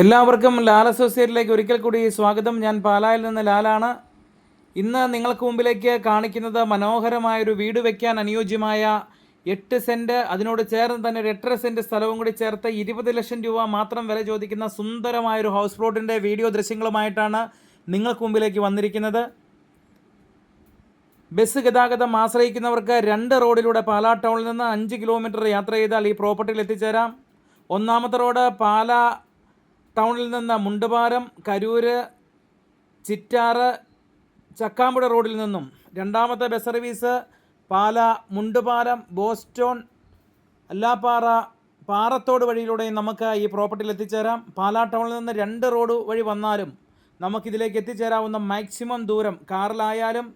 എല്ലാവർക്കും ലാൽ അസോസിയേറ്റിലേക്ക് ഒരിക്കൽ കൂടി സ്വാഗതം. ഞാൻ പാലായിൽ നിന്ന് ലാലാണ്. ഇന്ന് നിങ്ങൾക്ക് മുമ്പിലേക്ക് കാണിക്കുന്നത് മനോഹരമായൊരു വീട് വയ്ക്കാൻ അനുയോജ്യമായ എട്ട് സെന്റ് അതിനോട് ചേർന്ന് തന്നെ ഒരു എട്ടര സെന്റ് സ്ഥലവും കൂടി ചേർത്ത് ഇരുപത് ലക്ഷം രൂപ മാത്രം വില ചോദിക്കുന്ന സുന്ദരമായൊരു ഹൗസ് പ്ലോട്ടിന്റെ വീഡിയോ ദൃശ്യങ്ങളുമായിട്ടാണ് നിങ്ങൾക്ക് മുമ്പിലേക്ക് വന്നിരിക്കുന്നത്. ബസ് ഗതാഗതം ആശ്രയിക്കുന്നവർക്ക് രണ്ട് റോഡിലൂടെ പാലാ ടൗണിൽ നിന്ന് അഞ്ച് കിലോമീറ്റർ യാത്ര ചെയ്താൽ ഈ പ്രോപ്പർട്ടിയിൽ എത്തിച്ചേരാം. ഒന്നാമത്തെ റോഡ് പാലാ ടൗണിൽ നിന്ന് മുണ്ടുപാലം കരൂര് ചിറ്റാറ് ചക്കാമ്പുഴ റോഡിൽ നിന്നും രണ്ടാമത്തെ bus service Pala Mundupalam Boston Allappara Parathodu വഴിയിലൂടെയും നമുക്ക് ഈ പ്രോപ്പർട്ടിയിൽ എത്തിച്ചേരാം. പാല ടൗണിൽ നിന്ന് രണ്ട് റോഡ് വഴി വന്നാലും നമുക്കിതിലേക്ക് എത്തിച്ചേരാവുന്ന മാക്സിമം ദൂരം കാറിലായാലും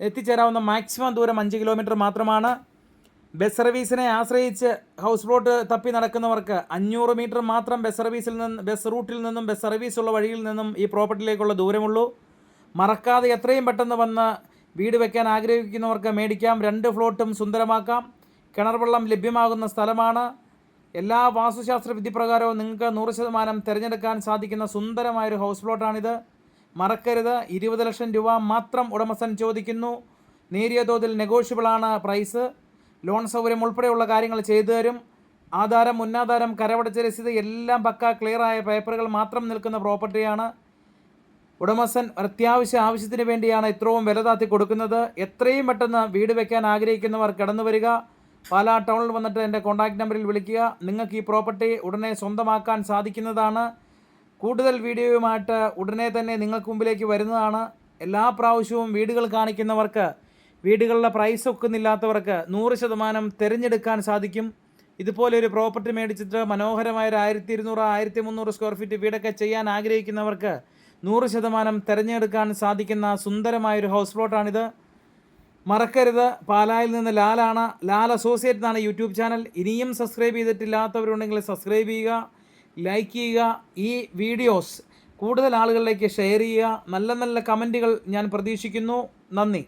എത്തിച്ചേരാവുന്ന മാക്സിമം ദൂരം അഞ്ച് കിലോമീറ്റർ മാത്രമാണ്. ബസ് സർവീസിനെ ആശ്രയിച്ച് ഹൗസ് ബോട്ട് തപ്പി നടക്കുന്നവർക്ക് അഞ്ഞൂറ് മീറ്റർ മാത്രം ബസ് സർവീസിൽ നിന്ന് ബസ് റൂട്ടിൽ നിന്നും ബസ് സർവീസ് ഉള്ള വഴിയിൽ നിന്നും ഈ പ്രോപ്പർട്ടിയിലേക്കുള്ള ദൂരമുള്ളൂ. മറക്കാതെ എത്രയും പെട്ടെന്ന് വന്ന് വീട് വെക്കാൻ ആഗ്രഹിക്കുന്നവർക്ക് മേടിക്കാം. രണ്ട് ഫ്ലോട്ടും സുന്ദരമാക്കാം. കിണർ വെള്ളം ലഭ്യമാകുന്ന സ്ഥലമാണ്. എല്ലാ വാസ്തുശാസ്ത്ര വിധിപ്രകാരവും നിങ്ങൾക്ക് നൂറ് ശതമാനം തിരഞ്ഞെടുക്കാൻ സാധിക്കുന്ന സുന്ദരമായൊരു ഹൗസ് പ്ലോട്ടാണിത്. മറക്കരുത്. ഇരുപത് ലക്ഷം രൂപ മാത്രം ഉടമസ്ഥൻ ചോദിക്കുന്നു. നേരിയ തോതിൽ നെഗോഷ്യബിളാണ് പ്രൈസ്. ലോൺ സൗകര്യം ഉൾപ്പെടെയുള്ള കാര്യങ്ങൾ ചെയ്തു തരും. ആധാരം മുന്നാധാരം കരവടച്ച രസീത് എല്ലാം പക്ക ക്ലിയറായ പേപ്പറുകൾ മാത്രം നിൽക്കുന്ന പ്രോപ്പർട്ടിയാണ് ഉടമസ്ഥൻ അത്യാവശ്യ ആവശ്യത്തിന് വേണ്ടിയാണ് ഇത്രയും വില താത്തി കൊടുക്കുന്നത്. എത്രയും പെട്ടെന്ന് വീട് വെക്കാൻ ആഗ്രഹിക്കുന്നവർ കടന്നു വരിക. പാലാ ടൗണിൽ വന്നിട്ട് എന്റെ കോൺടാക്റ്റ് നമ്പറിൽ വിളിക്കുക. നിങ്ങൾക്ക് ഈ പ്രോപ്പർട്ടി ഉടനെ സ്വന്തമാക്കാൻ സാധിക്കുന്നതാണ്. കൂടുതൽ വീഡിയോയുമായിട്ട് ഉടനെ തന്നെ നിങ്ങൾക്ക് മുമ്പിലേക്ക് വരുന്നതാണ്. എല്ലാ പ്രാവശ്യവും വീടുകൾ കാണിക്കുന്നവർക്ക് വീടുകളുടെ പ്രൈസ് ഒക്കുന്നില്ലാത്തവർക്ക് നൂറ് ശതമാനം തിരഞ്ഞെടുക്കാൻ സാധിക്കും. ഇതുപോലെ ഒരു പ്രോപ്പർട്ടി മേടിച്ചിട്ട് മനോഹരമായ ഒരു ആയിരത്തി ഇരുന്നൂറ് ആയിരത്തി മുന്നൂറ് സ്ക്വയർ ഫീറ്റ് വീടൊക്കെ ചെയ്യാൻ ആഗ്രഹിക്കുന്നവർക്ക് നൂറ് ശതമാനം തിരഞ്ഞെടുക്കാൻ സാധിക്കുന്ന സുന്ദരമായൊരു ഹൗസ് പ്ലോട്ടാണിത് മറക്കരുത്. പാലായിൽ നിന്ന് ലാലാണ്. ലാൽ അസോസിയേറ്റ് എന്നാണ് യൂട്യൂബ് ചാനൽ ഇനിയും സബ്സ്ക്രൈബ് ചെയ്തിട്ടില്ലാത്തവരുണ്ടെങ്കിൽ സബ്സ്ക്രൈബ് ചെയ്യുക ലൈക്ക് ചെയ്യുക. ഈ വീഡിയോസ് കൂടുതൽ ആളുകളിലേക്ക് ഷെയർ ചെയ്യുക. നല്ല നല്ല കമന്റുകൾ ഞാൻ പ്രതീക്ഷിക്കുന്നു. നന്ദി.